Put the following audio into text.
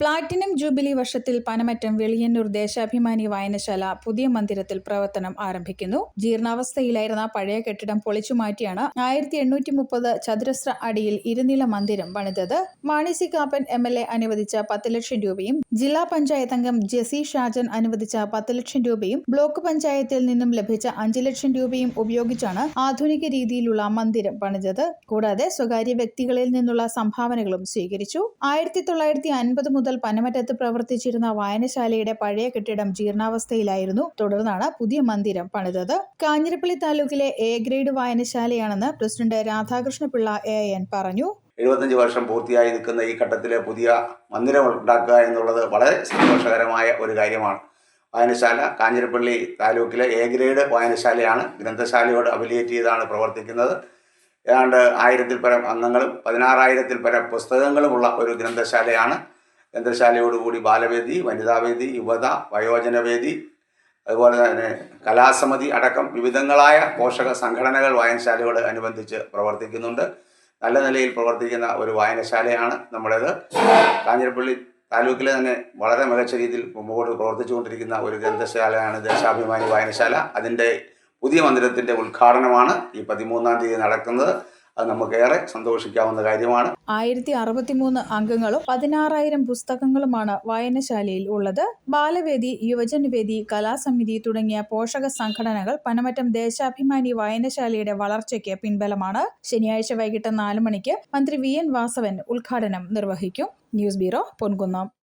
Platinum jubilee വർഷത്തിൽ പനമറ്റം വെളിയന്നൂർ ദേശാഭിമാനി വായനശാല പുതിയ മന്ദിരത്തിൽ പ്രവർത്തനം ആരംഭിക്കുന്നു. ജീർണാവസ്ഥയിലായിരുന്ന പഴയ കെട്ടിടം പൊളിച്ചു മാറ്റിയാണ് ആയിരത്തി എണ്ണൂറ്റി മുപ്പത് ചതുരശ്ര അടിയിൽ ഇരുനില മന്ദിരം പണിതത്. Mani C Kappan M L A അനുവദിച്ച പത്ത് ലക്ഷം രൂപയും ജില്ലാ പഞ്ചായത്ത് അംഗം ജെസി ഷാജൻ അനുവദിച്ച പത്ത് ലക്ഷം രൂപയും ബ്ലോക്ക് പഞ്ചായത്തിൽ നിന്നും ലഭിച്ച അഞ്ച് ലക്ഷം രൂപയും ഉപയോഗിച്ചാണ് ആധുനിക രീതിയിലുള്ള മന്ദിരം പണിതത്. കൂടാതെ സ്വകാര്യ വ്യക്തികളിൽ നിന്നുള്ള സംഭാവനകളും സ്വീകരിച്ചു. ആയിരത്തി തൊള്ളായിരത്തി അൻപത് മുതൽ പനമറ്റത്ത് പ്രവർത്തിച്ചിരുന്ന വായനശാലയുടെ പഴയ കെട്ടിടം ജീർണാവസ്ഥയിലായിരുന്നു. തുടർന്നാണ് പുതിയ മന്ദിരം പണിതത്. കാഞ്ഞിരപ്പള്ളി താലൂക്കിലെ എ ഗ്രേഡ് വായനശാലയാണെന്ന് പ്രസിഡന്റ് രാധാകൃഷ്ണപിള്ള എ എൻ പറഞ്ഞു. എഴുപത്തഞ്ച് വർഷം പൂർത്തിയായി നിൽക്കുന്ന ഈ ഘട്ടത്തിലെ പുതിയ മന്ദിരം ഉണ്ടാക്കുക എന്നുള്ളത് വളരെ സന്തോഷകരമായ ഒരു കാര്യമാണ്. വായനശാല കാഞ്ഞിരപ്പള്ളി താലൂക്കിലെ എ ഗ്രേഡ് വായനശാലയാണ് ഗ്രന്ഥശാലയോട് അഫിലിയേറ്റ് ചെയ്താണ് പ്രവർത്തിക്കുന്നത്. ഏതാണ്ട് ആയിരത്തിൽ പരം അംഗങ്ങളും പതിനാറായിരത്തിൽ പരം പുസ്തകങ്ങളുമുള്ള ഒരു ഗ്രന്ഥശാലയാണ് ഗ്രന്ഥശാലയോടുകൂടി ബാലവേദി വനിതാവേദി യുവത വയോജനവേദി അതുപോലെ തന്നെ കലാസമിതി അടക്കം വിവിധങ്ങളായ പോഷക സംഘടനകൾ വായനശാലയോട് അനുബന്ധിച്ച് പ്രവർത്തിക്കുന്നുണ്ട്. നല്ല നിലയിൽ പ്രവർത്തിക്കുന്ന ഒരു വായനശാലയാണ് നമ്മുടേത്. കാഞ്ഞിരപ്പള്ളി താലൂക്കിലെ തന്നെ വളരെ മികച്ച രീതിയിൽ മുമ്പോട്ട് പ്രവർത്തിച്ചുകൊണ്ടിരിക്കുന്ന ഒരു ഗ്രന്ഥശാലയാണ് ദേശാഭിമാനി വായനശാല. അതിന്റെ പുതിയ മന്ദിരത്തിന്റെ ഉദ്ഘാടനമാണ് ഈ പതിമൂന്നാം തീയതി നടക്കുന്നത്. അത് നമുക്കേറെ സന്തോഷിക്കാവുന്ന കാര്യമാണ്. ആയിരത്തി അറുപത്തിമൂന്ന് അംഗങ്ങളും പതിനാറായിരം പുസ്തകങ്ങളുമാണ് വായനശാലയിൽ ഉള്ളത്. ബാലവേദി യുവജനവേദി കലാസമിതി തുടങ്ങിയ പോഷക സംഘടനകൾ പനമറ്റം ദേശാഭിമാനി വായനശാലയുടെ വളർച്ചയ്ക്ക് പിൻബലമാണ്. ശനിയാഴ്ച വൈകിട്ട് നാല് മണിക്ക് മന്ത്രി വി എൻ വാസവൻ ഉദ്ഘാടനം നിർവഹിക്കും. News bureau Ponkunnam.